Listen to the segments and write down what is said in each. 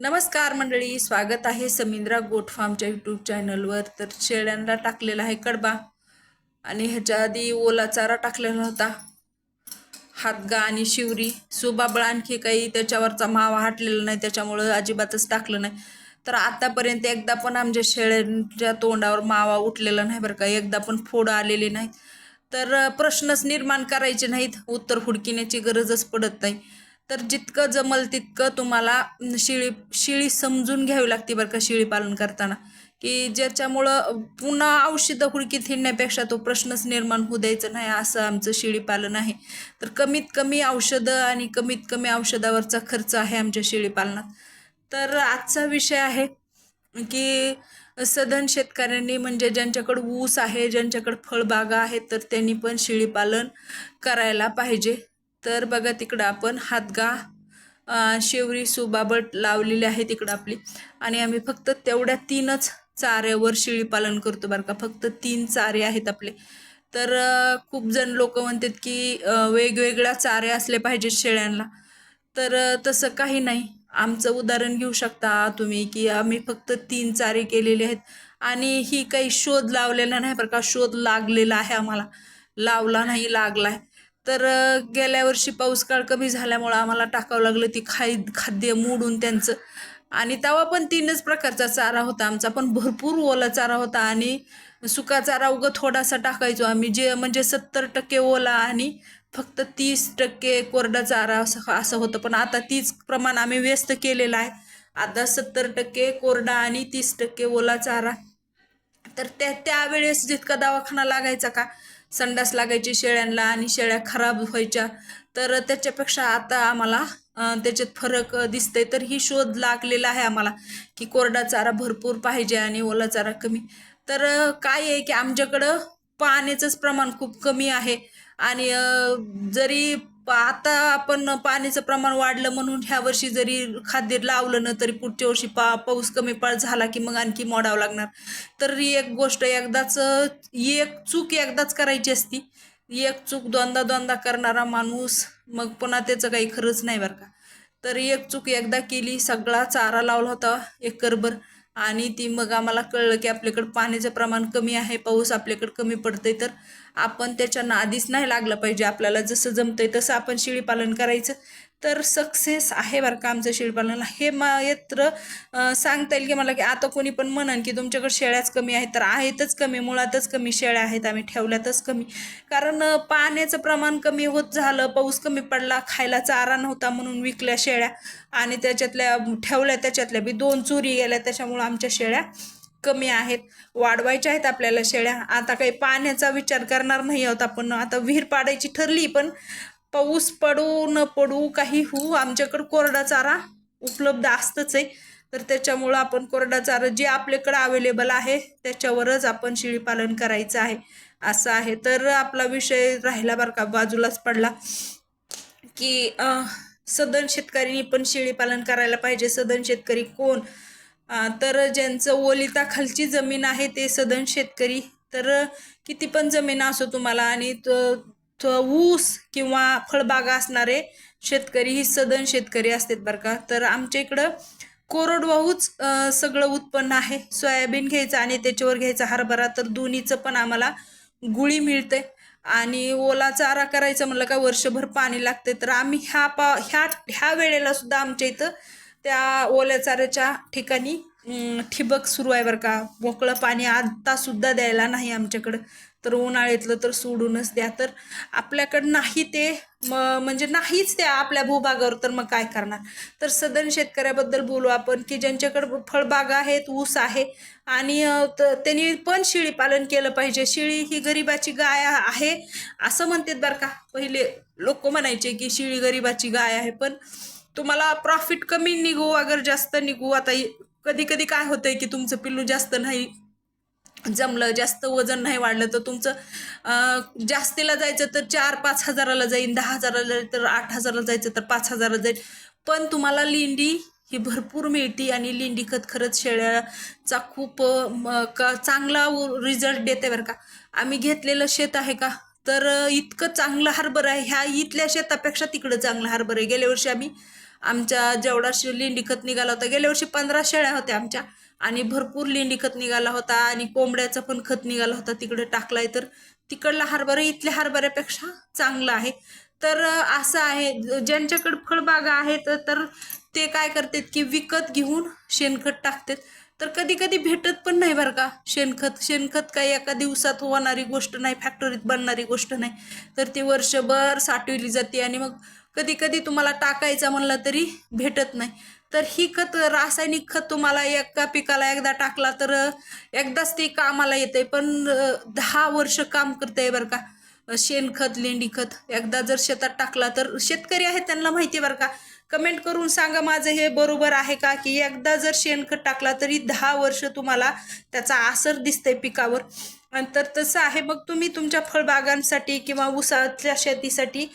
नमस्कार मंडळी स्वागत आहे समिंद्रा गोट फार्मच्या यूट्यूब चॅनलवर तर शेळ्यांना टाकलेला आहे कडबा आणि ह्याच्या आधी ओला चारा टाकलेला होता. हातगा आणि शिवरी सुबाबळ आणखी काही त्याच्यावरचा मावा हाटलेला नाही त्याच्यामुळं अजिबातच टाकलं नाही. तर आतापर्यंत एकदा पण आमच्या शेळ्यांच्या तोंडावर मावा उठलेला नाही बरं का एकदा पण फोड आलेले नाहीत तर प्रश्नच निर्माण करायचे नाहीत उत्तर हुडकिण्याची गरजच पडत नाही. तर जितकं जमल तितकं तुम्हाला शिळी शिळी समजून घ्यावी लागते बरं का शिळी पालन करताना. की ज्याच्यामुळं पुन्हा औषधं हुडकीत हिंडण्यापेक्षा तो प्रश्नच निर्माण होऊ द्यायचा नाही असं आमचं शेळीपालन आहे. तर कमीत कमी औषधं आणि कमीत कमी औषधावरचा खर्च आहे आमच्या शेळीपालनात तर आजचा विषय आहे की सधन शेतकऱ्यांनी म्हणजे ज्यांच्याकडं ऊस आहे ज्यांच्याकडं फळबागा आहेत तर त्यांनी पण शेळीपालन करायला पाहिजे. तर बघा तिकडं आपण हातगा शेवरी सुबाबट लावलेली आहे तिकडं आपली. आणि आम्ही फक्त तेवढ्या तीनच चाऱ्यावर शेळीपालन करतो बरं का. फक्त तीन चारे आहेत आपले. तर खूप जण लोक म्हणतात की वेगवेगळ्या चारे असले पाहिजेत शेळ्यांना. तर तसं काही नाही. आमचं उदाहरण घेऊ शकता तुम्ही की आम्ही फक्त तीन चारे केलेले आहेत. आणि ही काही शोध लावलेला नाही बरं का. शोध लागलेला आहे आम्हाला. लावला नाही लागला आहे तर गेल्या वर्षी पाऊस काळ कमी झाल्यामुळं आम्हाला टाकावं लागलं ती खाय खाद्य मोडून त्यांचं. आणि तेव्हा पण तीनच प्रकारचा चारा होता. आमचा पण भरपूर ओला चारा होता आणि सुका चारा उगं थोडासा टाकायचो आम्ही. जे म्हणजे सत्तर टक्के ओला आणि फक्त तीस टक्के कोरडा चारा असं असं होतं. पण आता तीच प्रमाण आम्ही व्यस्त केलेलं आहे. आता सत्तर टक्के कोरडा आणि तीस टक्के ओला चारा. तर त्या त्यावेळेस जितका दवाखाना लागायचा का संडास लागायची शेळ्यांना आणि शेळ्या खराब व्हायच्या. तर त्याच्यापेक्षा आता आम्हाला त्याच्यात फरक दिसतंय. तर ही शोध लागलेला आहे आम्हाला की कोरडा चारा भरपूर पाहिजे आणि ओला चारा कमी. तर काय आहे की आमच्याकडं पाण्याचंच प्रमाण खूप कमी आहे. आणि जरी आता आपण पाण्याचं प्रमाण वाढलं म्हणून ह्या वर्षी जरी खाद्य लावलं ना तरी पुढच्या वर्षी पा पाऊस कमी पाळ झाला की मग आणखी मोडावं लागणार. तर एक गोष्ट एकदाच एक चूक एकदाच करायची असती. एक चूक दोनदा दोनदा करणारा माणूस मग पुन्हा त्याचं काही खरंच नाही बरं का. तर एक चूक एकदा केली सगळा चारा लावला होता एकरभर आणि ती मग आम्हाला कळलं की आपल्याकडं पाण्याचं प्रमाण कमी आहे पाऊस आपल्याकडं कमी पडतंय तर आपण त्याच्या नादीच नाही लागलं पाहिजे आपल्याला. जसं जमतंय तसं आपण शेळीपालन करायचं. तर सक्सेस आहे बरं का आमचं शेळीपालन हे मा येत्र सांगता येईल की मला की आता कोणी पण म्हणन की तुमच्याकडे शेळ्याच कमी आहेत तर आहेतच कमी मुळातच कमी शेळ्या आहेत आम्ही ठेवल्यातच कमी. कारण पाण्याचं प्रमाण कमी होत झालं पाऊस कमी पडला खायला चारा नव्हता म्हणून विकल्या शेळ्या. आणि त्याच्यातल्या ठेवल्या त्याच्यातल्या बी दोन चोरी गेल्या त्याच्यामुळं आमच्या शेळ्या कमी आहेत. वाढवायच्या आहेत आपल्याला शेळ्या. आता काही पाण्याचा विचार करणार नाही आहोत आपण. आता विहीर पाडायची ठरली पण पाऊस पडू न पडू काही होऊ आमच्याकडं कोरडा चारा उपलब्ध असतंच आहे. तर त्याच्यामुळं आपण कोरडा चारा जे आपल्याकडं अवेलेबल आहे त्याच्यावरच आपण शेळीपालन करायचं आहे. असं आहे. तर आपला विषय राहिला बरं का बाजूलाच पडला. की सदन शेतकऱ्यांनी पण शेळीपालन करायला पाहिजे. सदन शेतकरी कोण? तर ज्यांचं ओलिताखालची जमीन आहे ते सदन शेतकरी. तर किती पण जमीन असो तुम्हाला आणि ऊस किंवा फळबागा असणारे शेतकरी ही सदन शेतकरी असतात बरं का. तर आमच्या इकडं कोरडवाहूच सगळं उत्पन्न आहे. सोयाबीन घ्यायचं आणि त्याच्यावर घ्यायचा हरभरा तर दोन्हीचं पण आम्हाला गुळी मिळते आणि ओला चारा करायचं म्हणलं का वर्षभर पाणी लागते तर आम्ही ह्या पा ह्या ह्या वेळेला सुद्धा आमच्या इथं त्या ओल्या चाऱ्याच्या ठिकाणी ठिबक सुरू आहे बरं का. मोकळं पाणी आत्तासुद्धा द्यायला नाही आमच्याकडं. तर उन्हाळ्यातलं तर सोडूनच द्या. तर आपल्याकडं नाही ते. म म्हणजे नाहीच त्या आपल्या भूभागावर तर मग काय करणार? तर सदन शेतकऱ्याबद्दल बोलू आपण की ज्यांच्याकडं फळबागा आहेत ऊस आहे आणि त्यांनी पण शेळी पालन केलं पाहिजे. शेळी ही गरिबाची गाय आहे असं म्हणतात बरं का. पहिले लोक म्हणायचे की शेळी गरिबाची गाय आहे पण तुम्हाला प्रॉफिट कमी निघू अगर जास्त निघू आता कधी कधी काय होतंय की तुमचं पिल्लू जास्त नाही जमलं जास्त वजन नाही वाढलं तर तुमचं जास्तीला जायचं तर चार पाच हजाराला जाईल दहा हजाराला जाईल तर आठ हजाराला जायचं तर पाच हजाराला जाईल पण तुम्हाला लेंडी ही भरपूर मिळते आणि लेंडी खत खरंच शेळ्याचा खूप का चांगला रिझल्ट देते बरं का. आम्ही घेतलेलं शेत आहे का? तर इतकं चांगलं हरभरा आहे. ह्या इथल्या शेतापेक्षा तिकडं चांगलं हरभरा आहे. गेल्या वर्षी आम्ही आमच्या जेवढा लेंडी खत निघाला होता गेल्या वर्षी पंधरा शेळ्या होत्या आमच्या. आणि भरपूर लेंडी खत निघाला होता आणि कोंबड्याचा पण खत निघाला होता तिकडे टाकलाय तर. तिकडला हरभरा इथल्या हरभऱ्यापेक्षा चांगला आहे. तर असं आहे. ज्यांच्याकडे फळबागा आहेत तर ते काय करतात की विकत घेऊन शेणखत टाकतात. तर कधी कधी भेटत पण नाही बरं का. शेणखत शेणखत काही एका दिवसात होणारी गोष्ट नाही फॅक्टरीत बनणारी गोष्ट नाही. तर ती वर्षभर साठवली जाते आणि मग कधी कधी तुम्हाला टाकायचं म्हणलं तरी भेटत नाही. तर ही खत रासायनिक खत तुम्हाला एका पिकाला एकदा टाकला तर एकदाच ते कामाला येते. पण दहा वर्ष काम करते बरं का. शेणखत लेंडी खत एकदा जर शेतात टाकला तर शेतकरी आहेत त्यांना माहिती आहे बरं का. कमेंट करून सांगा माझं हे बरोबर आहे का? की एकदा जर शेणखत टाकला तरी दहा वर्ष तुम्हाला त्याचा असर दिसतंय पिकावर. आणि तर तसं आहे. मग तुम्ही तुमच्या फळबागांसाठी किंवा ऊसाच्या शेतीसाठी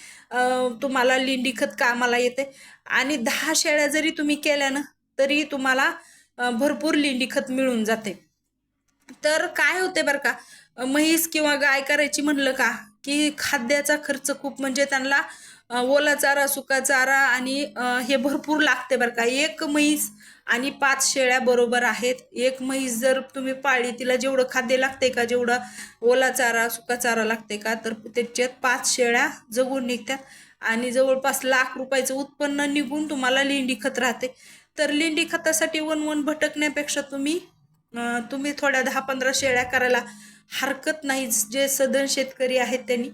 तुम्हाला लिंडीखत कामाला येते. आणि दहा शेळ्या जरी तुम्ही केल्यानं तरी तुम्हाला भरपूर लिंडी खत मिळून जाते. तर काय होते बरं का? म्हैस किंवा गाय करायची म्हणलं का? की खाद्याचा खर्च खूप म्हणजे त्यांना ओला चारा सुका चारा आणि हे भरपूर लागते बरं का. एक म्हैस आणि पाच शेळ्या बरोबर आहेत. एक म्हैस जर तुम्ही पाळली तिला जेवढं खाद्य लागते का जेवढं ओला चारा सुका चारा लागते का तर त्याच्यात पाच शेळ्या जगून निघतात. आणि जवळपास लाख रुपयाचं उत्पन्न निघून तुम्हाला लेंडी खत राहते. तर लेंडी खतासाठी वन वन भटकण्यापेक्षा तुम्ही तुम्ही थोड्या दहा पंधरा शेळ्या करायला हरकत नाही. जे सदन शेतकरी आहेत त्यांनी.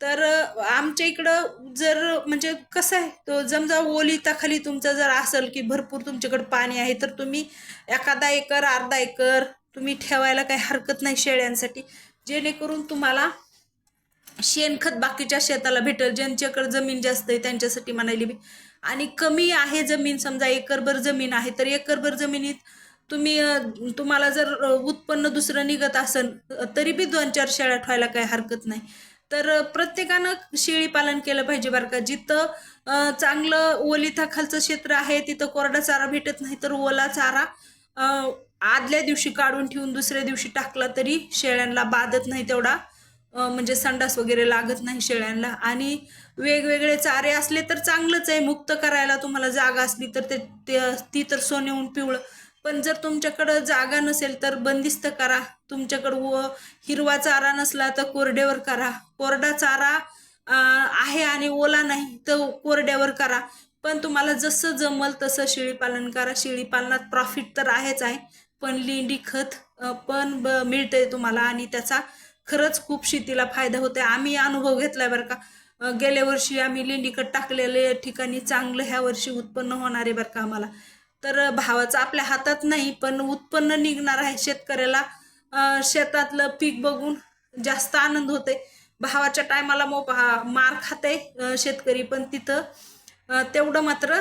तर आमच्या इकडं जर म्हणजे कसं आहे तो समजा ओलिताखाली तुमचं जर असेल की भरपूर तुमच्याकडे पाणी आहे तर तुम्ही एखादा एकर अर्धा एकर तुम्ही ठेवायला काही हरकत नाही शेळ्यांसाठी. जेणेकरून तुम्हाला शेणखत बाकीच्या शेताला भेटेल ज्यांच्याकडे जमीन जास्त आहे त्यांच्यासाठी म्हणायली मी. आणि कमी आहे जमीन समजा एकरभर जमीन आहे तर एकरभर जमिनीत तुम्ही तुम्हाला जर उत्पन्न दुसरं निघत असेल तरी बी दोन चार शेळ्या ठेवायला काही हरकत नाही. तर प्रत्येकानं शेळी पालन केलं पाहिजे बरं का. जिथं चांगलं ओलिताखालचं क्षेत्र आहे तिथं कोरडा चारा भेटत नाही तर ओला चारा आदल्या दिवशी काढून ठेवून दुसऱ्या दिवशी टाकला तरी शेळ्यांना बाधत नाही तेवढा म्हणजे संडास वगैरे लागत नाही शेळ्यांना. आणि वेगवेगळे चारे असले तर चांगलंच आहे. मुक्त करायला तुम्हाला जागा असली तर ते ती तर सोन्याहून पिवळं. पण जर तुमच्याकडं जागा नसेल तर बंदिस्त करा. तुमच्याकडं व हिरवा चारा नसला तर कोरड्यावर करा. कोरडा चारा आहे आणि ओला नाही तर कोरड्यावर करा. पण तुम्हाला जसं जमल तसं शेळी पालन करा. शेळी पालनात प्रॉफिट तर आहेच आहे. पण लेंडी खत पण ब मिळतंय तुम्हाला आणि त्याचा खरंच खूप शेतीला फायदा होतोय. आम्ही अनुभव घेतलाय बरं का. गेल्या वर्षी आम्ही लेंडी खत टाकलेले ठिकाणी चांगलं ह्या वर्षी उत्पन्न होणार आहे बरं का आम्हाला. तर भावाचं आपल्या हातात नाही पण उत्पन्न निघणार आहे शेतकऱ्याला. शेतातलं पीक बघून जास्त आनंद होते भावाच्या टायमाला मो मार खाते शेतकरी पण तिथं तेवढं मात्र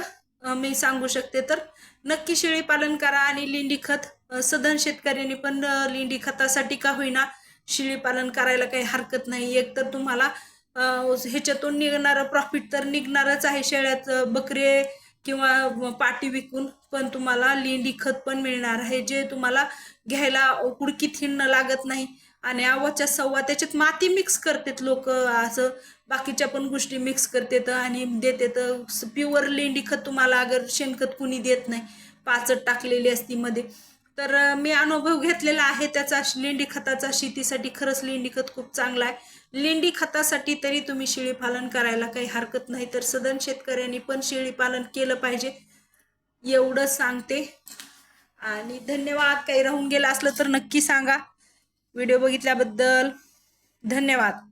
मी सांगू शकते तर. नक्की शेळी पालन करा आणि लेंडी खत सदन शेतकऱ्यांनी पण लेंडी खतासाठी का होईना शेळी पालन करायला काही हरकत नाही. एक तर तुम्हाला ह्याच्यातून निघणारं प्रॉफिट तर निघणारच आहे. शेळ्यात बकरे किंवा पाटी विकून पण तुम्हाला लेंडी खत पण मिळणार आहे जे तुम्हाला घ्यायला कुडकी थिंड लागत नाही. आणि आवाच्या सव्वा त्याच्यात माती मिक्स करतात लोक असं. बाकीच्या पण गोष्टी मिक्स करतात आणि देतात. प्युअर लेंडी खत तुम्हाला अगर शेणखत कुणी देत नाही पाचट टाकलेली असती मध्ये. तर मी अनुभव घेतलेला आहे त्याचा लेंडी खताचा शेतीसाठी खरंच लेंडी खत खूप चांगला आहे. लेंडी खतासाठी तरी तुम्ही शेळी पालन करायला काही हरकत नाही तर सदन शेतकऱ्यांनी पण शेळी पालन केलं पाहिजे. एवढं सांगते. आणि धन्यवाद काही राहून गेलं असलं तर नक्की सांगा. व्हिडिओ बघितल्याबद्दल धन्यवाद.